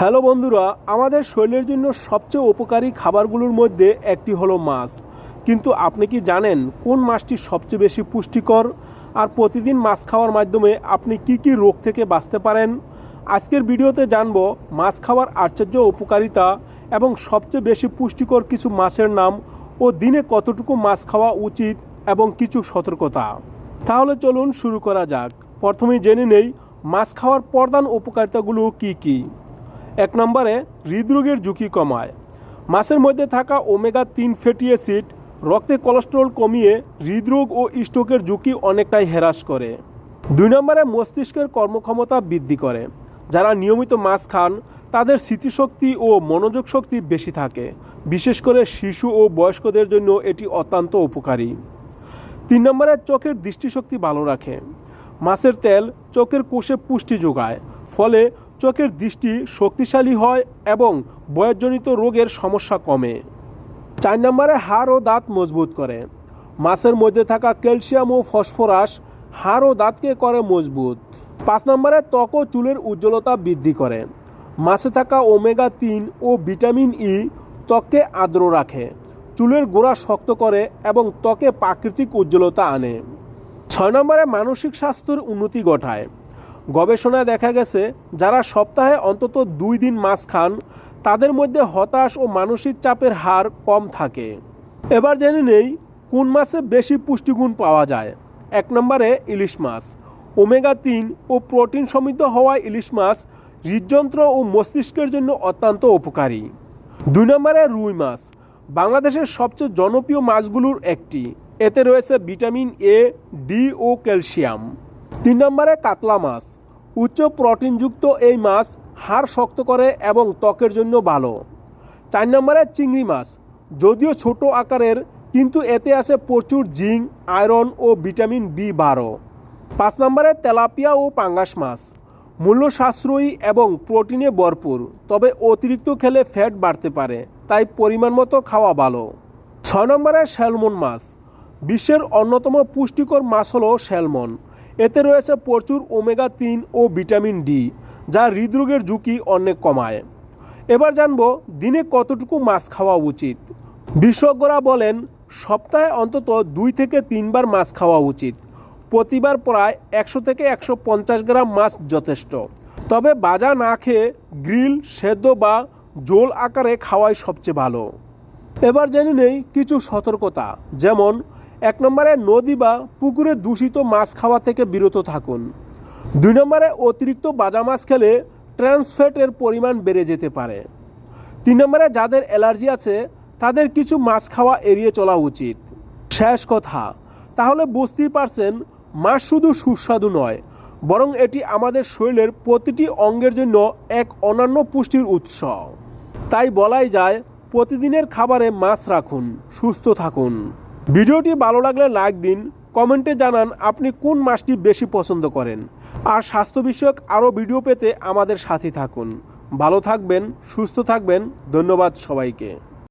Hello বন্ধুরা, আমাদের শরীরের জন্য সবচেয়ে উপকারী খাবারগুলোর মধ্যে একটি হলো মাছ। কিন্তু আপনি কি জানেন কোন মাছটি সবচেয়ে বেশি পুষ্টিকর? আর প্রতিদিন মাছ খাওয়ার মাধ্যমে আপনি কি কি রোগ থেকে বাঁচতে পারেন? আজকের ভিডিওতে জানব মাছ খাওয়ার আশ্চর্য উপকারিতা এবং সবচেয়ে বেশি পুষ্টিকর কিছু মাছের নাম ও দিনে কতটুকু মাছ খাওয়া উচিত এবং কিছু সতর্কতা। তাহলে চলুন শুরু করা যাক। প্রথমেই জেনে নেই মাছ খাওয়ার প্রধান উপকারিতাগুলো কি কী। এক নম্বরে হৃদরোগের ঝুঁকি কমায়। মাছের মধ্যে থাকা ওমেগা তিন ফ্যাটি অ্যাসিড রক্তে কোলেস্টেরল কমিয়ে হৃদরোগ ও স্ট্রোকের ঝুঁকি অনেকটাই হ্রাস করে। দুই নম্বরে মস্তিষ্কের কর্মক্ষমতা বৃদ্ধি করে। যারা নিয়মিত মাছ খান, তাদের স্মৃতিশক্তি ও মনোযোগ শক্তি বেশি থাকে। বিশেষ করে শিশু ও বয়স্কদের জন্য এটি অত্যন্ত উপকারী। তিন নম্বরে চোখের দৃষ্টিশক্তি ভালো রাখে। মাছের তেল চোখের কোষে পুষ্টি যোগায়, ফলে চোখের দৃষ্টি শক্তিশালী হয় এবং বয়সজনিত রোগের সমস্যা কমে। চার নম্বরে হাড় ও দাঁত মজবুত করে। মাছের মধ্যে থাকা ক্যালসিয়াম ও ফসফরাস হাড় ও দাঁতকে করে মজবুত। পাঁচ নম্বরে ত্বক ও চুলের উজ্জ্বলতা বৃদ্ধি করে। মাছে থাকা ওমেগা তিন ও ভিটামিন ই ত্বককে আর্দ্র রাখে। চুলের গোড়া শক্ত করে এবং ত্বকে প্রাকৃতিক উজ্জ্বলতা আনে। ছয় নম্বরে মানসিক স্বাস্থ্যের উন্নতি ঘটায়। গবেষণায় দেখা গেছে, যারা সপ্তাহে অন্তত দুই দিন মাছ খান, তাদের মধ্যে হতাশ ও মানসিক চাপের হার কম থাকে। এবার জেনে নেই, কোন মাছে বেশি পুষ্টিগুণ পাওয়া যায়। এক নম্বরে ইলিশ মাছ। ওমেগা তিন ও প্রোটিন সমৃদ্ধ হওয়ায় ইলিশ মাছ হৃদযন্ত্র ও মস্তিষ্কের জন্য অত্যন্ত উপকারী। দুই নম্বরে রুই মাছ। বাংলাদেশের সবচেয়ে জনপ্রিয় মাছগুলোর একটি। এতে রয়েছে ভিটামিন এ, ডি ও ক্যালসিয়াম। তিন নম্বরে কাতলা মাছ। উচ্চ প্রোটিনযুক্ত এই মাছ হাড় শক্ত করে এবং ত্বকের জন্য ভালো। চার নম্বরে চিংড়ি মাছ। যদিও ছোট আকারের, কিন্তু এতে আছে প্রচুর জিঙ্ক, আয়রন ও ভিটামিন বি বারো। পাঁচ নম্বরে তেলাপিয়া ও পাঙ্গাস মাছ। মূল্য সাশ্রয়ী এবং প্রোটিনে ভরপুর, তবে অতিরিক্ত খেলে ফ্যাট বাড়তে পারে, তাই পরিমাণ মতো খাওয়া ভালো। ছয় নম্বরে স্যালমন মাছ। বিশ্বের অন্যতম পুষ্টিকর মাছ হলো স্যালমন। এতে রয়েছে প্রচুর ওমেগা তিন ও ভিটামিন ডি, যা হৃদরোগের ঝুঁকি অনেক কমায়। এবার জানব দিনে কতটুকু মাছ খাওয়া উচিত। বিশেষজ্ঞরা বলেন, সপ্তাহে অন্তত দুই থেকে তিনবার মাছ খাওয়া উচিত। প্রতিবার প্রায় একশো থেকে একশো পঞ্চাশ গ্রাম মাছ যথেষ্ট। তবে বাজা না খেয়ে গ্রিল, সেদ্ধ বা জোল আকারে খাওয়াই সবচেয়ে ভালো। এবার জেনে নেই কিছু সতর্কতা, যেমন এক নম্বরে নদী বা পুকুরে দূষিত মাছ খাওয়া থেকে বিরত থাকুন। দুই নম্বরে অতিরিক্ত বাজা মাছ খেলে ট্রান্সফ্যাটের পরিমাণ বেড়ে যেতে পারে। তিন নম্বরে যাদের অ্যালার্জি আছে, তাদের কিছু মাছ খাওয়া এড়িয়ে চলা উচিত। শেষ কথা, তাহলে বুঝতেই পারছেন, মাছ শুধু সুস্বাদু নয়, বরং এটি আমাদের শরীরের প্রতিটি অঙ্গের জন্য এক অনন্য পুষ্টির উৎস। তাই বলাই যায়, প্রতিদিনের খাবারে মাছ রাখুন, সুস্থ থাকুন। ভিডিওটি ভালো লাগলে লাইক দিন, কমেন্টে জানান আপনি কোন মাসটি বেশি পছন্দ করেন। আর স্বাস্থ্য বিষয়ক আরও ভিডিও পেতে আমাদের সাথে থাকুন। ভালো থাকবেন, সুস্থ থাকবেন, ধন্যবাদ সবাইকে।